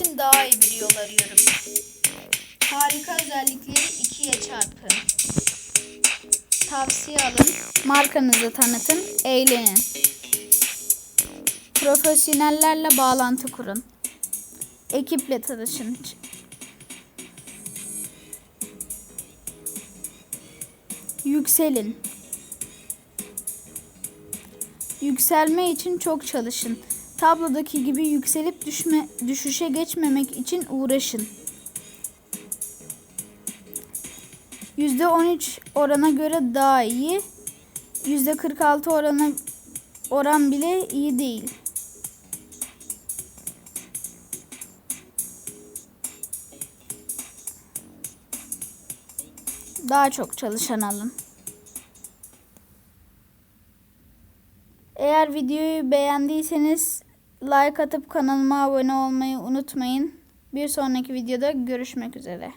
için daha iyi bir yol arıyorum. Harika özellikleri ikiye çarpın. Tavsiye alın. Markanızı tanıtın. Eğlenin. Profesyonellerle bağlantı kurun. Ekiple tanışın. Yükselin. Yükselme için çok çalışın. Tablodaki gibi yükselip düşme, düşüşe geçmemek için uğraşın. %13 orana göre daha iyi. %46 orana oran bile iyi değil. Daha çok çalışan alın. Eğer videoyu beğendiyseniz like atıp kanalıma abone olmayı unutmayın. Bir sonraki videoda görüşmek üzere.